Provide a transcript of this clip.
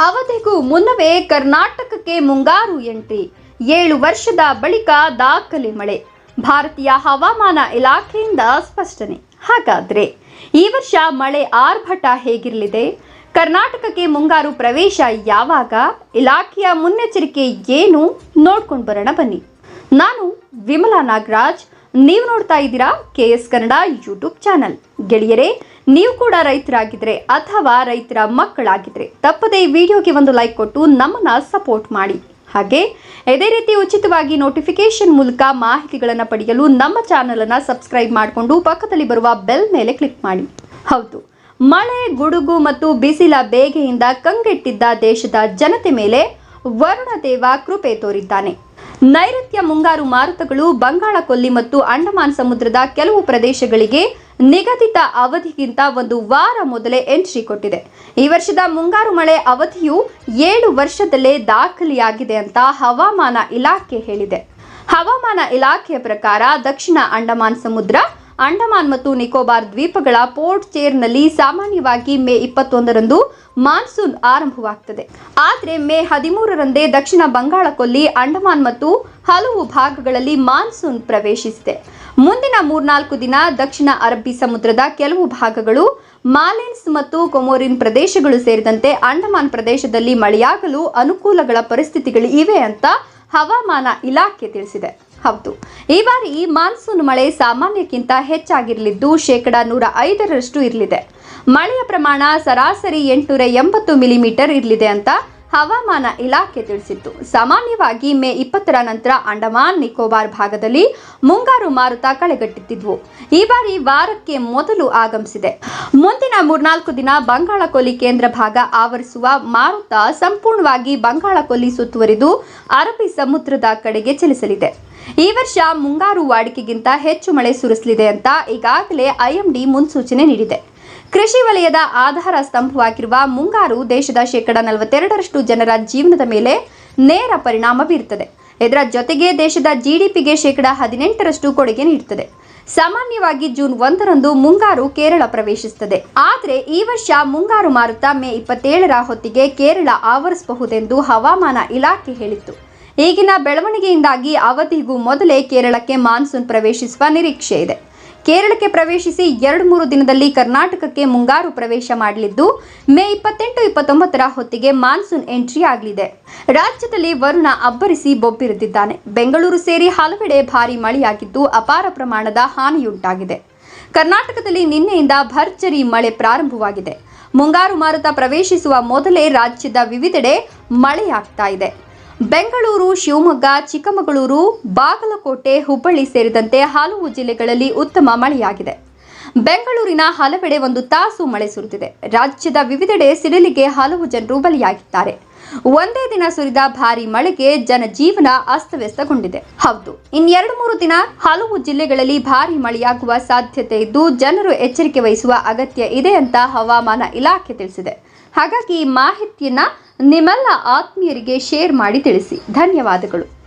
ಅವಧಿಗೂ ಮುನ್ನವೇ ಕರ್ನಾಟಕಕ್ಕೆ ಮುಂಗಾರು ಎಂಟ್ರಿ. ಏಳು ವರ್ಷದ ಬಳಿಕ ದಾಖಲೆ ಮಳೆ. ಭಾರತೀಯ ಹವಾಮಾನ ಇಲಾಖೆಯಿಂದ ಸ್ಪಷ್ಟನೆ. ಹಾಗಾದ್ರೆ ಈ ವರ್ಷ ಮಳೆ ಆರ್ಭಟ ಹೇಗಿರಲಿದೆ? ಕರ್ನಾಟಕಕ್ಕೆ ಮುಂಗಾರು ಪ್ರವೇಶ ಯಾವಾಗ? ಇಲಾಖೆಯ ಮುನ್ನೆಚ್ಚರಿಕೆ ಏನು? ನೋಡ್ಕೊಂಡು ಬರೋಣ ಬನ್ನಿ. ನಾನು ವಿಮಲಾ ನಾಗರಾಜ್. ನೀವು ನೋಡ್ತಾ ಇದ್ದೀರಾ K S Kannada YouTube channel. ಗೆಳೆಯರೇ, ನೀವು ಕೂಡ ರೈತರಾಗಿದ್ರೆ ಅಥವಾ ರೈತರ ಮಕ್ಕಳಾಗಿದ್ರೆ ತಪ್ಪದೇ ಈ ವಿಡಿಯೋಗೆ ಒಂದು ಲೈಕ್ ಕೊಟ್ಟು ನಮ್ಮನ್ನ ಸಪೋರ್ಟ್ ಮಾಡಿ. ಹಾಗೆ, ಇದೇ ರೀತಿ ಉಚಿತವಾಗಿ ನೋಟಿಫಿಕೇಶನ್ ಮೂಲಕ ಮಾಹಿತಿಗಳನ್ನು ಪಡೆಯಲು ನಮ್ಮ ಚಾನಲನ್ನು ಸಬ್ಸ್ಕ್ರೈಬ್ ಮಾಡಿಕೊಂಡು ಪಕ್ಕದಲ್ಲಿ ಬರುವ ಬೆಲ್ ಮೇಲೆ ಕ್ಲಿಕ್ ಮಾಡಿ. ಹೌದು, ಮಳೆ, ಗುಡುಗು ಮತ್ತು ಬಿಸಿಲ ಬೇಗೆಯಿಂದ ಕಂಗೆಟ್ಟಿದ್ದ ದೇಶದ ಜನತೆ ಮೇಲೆ ವರುಣದೇವ ಕೃಪೆ ತೋರಿದ್ದಾನೆ. ನೈಋತ್ಯ ಮುಂಗಾರು ಮಾರುತಗಳು ಬಂಗಾಳ ಕೊಲ್ಲಿ ಮತ್ತು ಅಂಡಮಾನ್ ಸಮುದ್ರದ ಕೆಲವು ಪ್ರದೇಶಗಳಿಗೆ ನಿಗದಿತ ಅವಧಿಗಿಂತ ಒಂದು ವಾರ ಮೊದಲೇ ಎಂಟ್ರಿ ಕೊಟ್ಟಿದೆ. ಈ ವರ್ಷದ ಮುಂಗಾರು ಮಳೆ ಅವಧಿಯು ಏಳು ವರ್ಷದಲ್ಲೇ ದಾಖಲೆಯಾಗಿದೆ ಅಂತ ಹವಾಮಾನ ಇಲಾಖೆ ಹೇಳಿದೆ. ಹವಾಮಾನ ಇಲಾಖೆಯ ಪ್ರಕಾರ ದಕ್ಷಿಣ ಅಂಡಮಾನ್ ಸಮುದ್ರ ಅಂಡಮಾನ್ ಮತ್ತು ನಿಕೋಬಾರ್ ದ್ವೀಪಗಳ ಪೋರ್ಟ್ ಚೇರ್ನಲ್ಲಿ ಸಾಮಾನ್ಯವಾಗಿ ಮೇ ಇಪ್ಪತ್ತೊಂದರಂದು ಮಾನ್ಸೂನ್ ಆರಂಭವಾಗ್ತದೆ. ಆದರೆ ಮೇ ಹದಿಮೂರರಂದೇ ದಕ್ಷಿಣ ಬಂಗಾಳ ಕೊಲ್ಲಿ, ಅಂಡಮಾನ್ ಮತ್ತು ಹಲವು ಭಾಗಗಳಲ್ಲಿ ಮಾನ್ಸೂನ್ ಪ್ರವೇಶಿಸಿದೆ. ಮುಂದಿನ ಮೂರ್ನಾಲ್ಕು ದಿನ ದಕ್ಷಿಣ ಅರಬ್ಬಿ ಸಮುದ್ರದ ಕೆಲವು ಭಾಗಗಳು ಮಾಲೆನ್ಸ್ ಮತ್ತು ಕೊಮೋರಿನ್ ಪ್ರದೇಶಗಳು ಸೇರಿದಂತೆ ಅಂಡಮಾನ್ ಪ್ರದೇಶದಲ್ಲಿ ಮಳೆಯಾಗಲು ಅನುಕೂಲಗಳ ಪರಿಸ್ಥಿತಿಗಳು ಇವೆ ಅಂತ ಹವಾಮಾನ ಇಲಾಖೆ ತಿಳಿಸಿದೆ. ಹೌದು. ಈ ಬಾರಿ ಮಾನ್ಸೂನ್ ಮಳೆ ಸಾಮಾನ್ಯಕ್ಕಿಂತ ಹೆಚ್ಚಾಗಿರಲಿದ್ದು ಶೇಕಡ ನೂರ ಐದರಷ್ಟು ಇರಲಿದೆ. ಮಳೆಯ ಪ್ರಮಾಣ ಸರಾಸರಿ ಎಂಟುನೂರ ಎಂಬತ್ತು ಮಿಲಿಮೀಟರ್ ಇರಲಿದೆ ಅಂತ ಹವಾಮಾನ ಇಲಾಖೆ ತಿಳಿಸಿತ್ತು. ಸಾಮಾನ್ಯವಾಗಿ ಮೇ ಇಪ್ಪತ್ತರ ನಂತರ ಅಂಡಮಾನ್ ನಿಕೋಬಾರ್ ಭಾಗದಲ್ಲಿ ಮುಂಗಾರು ಮಾರುತ ಕಳೆಗಟ್ಟುತ್ತಿದ್ವು. ಈ ಬಾರಿ ವಾರಕ್ಕೆ ಮೊದಲು ಆಗಮಿಸಿದೆ. ಮುಂದಿನ ಮೂರ್ನಾಲ್ಕು ದಿನ ಬಂಗಾಳ ಕೊಲ್ಲಿ ಕೇಂದ್ರ ಭಾಗ ಆವರಿಸುವ ಮಾರುತ ಸಂಪೂರ್ಣವಾಗಿ ಬಂಗಾಳ ಕೊಲ್ಲಿ ಸುತ್ತುವರಿದು ಅರಬ್ಬಿ ಸಮುದ್ರದ ಕಡೆಗೆ ಚಲಿಸಲಿದೆ. ಈ ವರ್ಷ ಮುಂಗಾರು ವಾಡಿಕೆಗಿಂತ ಹೆಚ್ಚು ಮಳೆ ಸುರಿಸಲಿದೆ ಅಂತ ಈಗಾಗಲೇ ಐಎಂಡಿ ಮುನ್ಸೂಚನೆ ನೀಡಿದೆ. ಕೃಷಿ ವಲಯದ ಆಧಾರ ಸ್ತಂಭವಾಗಿರುವ ಮುಂಗಾರು ದೇಶದ ಶೇಕಡ ನಲವತ್ತೆರಡರಷ್ಟು ಜನರ ಜೀವನದ ಮೇಲೆ ನೇರ ಪರಿಣಾಮ ಬೀರುತ್ತದೆ. ಇದರ ಜೊತೆಗೆ ದೇಶದ ಜಿಡಿಪಿಗೆ ಶೇಕಡ ಹದಿನೆಂಟರಷ್ಟು ಕೊಡುಗೆ ನೀಡುತ್ತದೆ. ಸಾಮಾನ್ಯವಾಗಿ ಜೂನ್ ಒಂದರಂದು ಮುಂಗಾರು ಕೇರಳ ಪ್ರವೇಶಿಸುತ್ತದೆ. ಆದರೆ ಈ ವರ್ಷ ಮುಂಗಾರು ಮಾರುತ ಮೇ ಇಪ್ಪತ್ತೇಳರ ಹೊತ್ತಿಗೆ ಕೇರಳ ಆವರಿಸಬಹುದೆಂದು ಹವಾಮಾನ ಇಲಾಖೆ ಹೇಳಿತ್ತು. ಈಗಿನ ಬೆಳವಣಿಗೆಯಿಂದಾಗಿ ಅವಧಿಗೂ ಮೊದಲೇ ಕೇರಳಕ್ಕೆ ಮಾನ್ಸೂನ್ ಪ್ರವೇಶಿಸುವ ನಿರೀಕ್ಷೆ ಇದೆ ಕೇರಳಕ್ಕೆ ಪ್ರವೇಶಿಸಿ ಎರಡು ಮೂರು ದಿನದಲ್ಲಿ ಕರ್ನಾಟಕಕ್ಕೆ ಮುಂಗಾರು ಪ್ರವೇಶ ಮಾಡಲಿದ್ದು, ಮೇ ಇಪ್ಪತ್ತೆಂಟು, ಇಪ್ಪತ್ತೊಂಬತ್ತರ ಹೊತ್ತಿಗೆ ಮಾನ್ಸೂನ್ ಎಂಟ್ರಿ ಆಗಲಿದೆ. ರಾಜ್ಯದಲ್ಲಿ ವರುಣ ಅಬ್ಬರಿಸಿ ಬೊಬ್ಬಿರುತ್ತಿದ್ದಾನೆ ಬೆಂಗಳೂರು ಸೇರಿ ಹಲವೆಡೆ ಭಾರಿ ಮಳೆಯಾಗಿದ್ದು ಅಪಾರ ಪ್ರಮಾಣದ ಹಾನಿಯುಂಟಾಗಿದೆ. ಕರ್ನಾಟಕದಲ್ಲಿ ನಿನ್ನೆಯಿಂದ ಭರ್ಜರಿ ಮಳೆ ಪ್ರಾರಂಭವಾಗಿದೆ. ಮುಂಗಾರು ಮಾರುತ ಪ್ರವೇಶಿಸುವ ಮೊದಲೇ ರಾಜ್ಯದ ವಿವಿಧೆಡೆ ಮಳೆಯಾಗ್ತಾ ಇದೆ. ಬೆಂಗಳೂರು, ಶಿವಮೊಗ್ಗ, ಚಿಕ್ಕಮಗಳೂರು, ಬಾಗಲಕೋಟೆ, ಹುಬ್ಬಳ್ಳಿ ಸೇರಿದಂತೆ ಹಲವು ಜಿಲ್ಲೆಗಳಲ್ಲಿ ಉತ್ತಮ ಮಳೆಯಾಗಿದೆ. ಬೆಂಗಳೂರಿನ ಹಲವೆಡೆ ಒಂದು ತಾಸು ಮಳೆ ಸುರಿದಿದೆ. ರಾಜ್ಯದ ವಿವಿಧೆಡೆ ಸಿಡಿಲಿಗೆ ಹಲವು ಜನರು ಬಲಿಯಾಗಿದ್ದಾರೆ. ಒಂದೇ ದಿನ ಸುರಿದ ಭಾರಿ ಮಳೆಗೆ ಜನಜೀವನ ಅಸ್ತವ್ಯಸ್ತಗೊಂಡಿದೆ. ಹೌದು, ಇನ್ನೆರಡು ಮೂರು ದಿನ ಹಲವು ಜಿಲ್ಲೆಗಳಲ್ಲಿ ಭಾರಿ ಮಳೆಯಾಗುವ ಸಾಧ್ಯತೆ ಇದ್ದು ಜನರು ಎಚ್ಚರಿಕೆ ವಹಿಸುವ ಅಗತ್ಯ ಇದೆ ಅಂತ ಹವಾಮಾನ ಇಲಾಖೆ ತಿಳಿಸಿದೆ. ಹಾಗಾಗಿ ಈ ಮಾಹಿತಿಯನ್ನು ನಿಮ್ಮೆಲ್ಲ ಆತ್ಮೀಯರಿಗೆ ಶೇರ್ ಮಾಡಿ ತಿಳಿಸಿ. ಧನ್ಯವಾದಗಳು.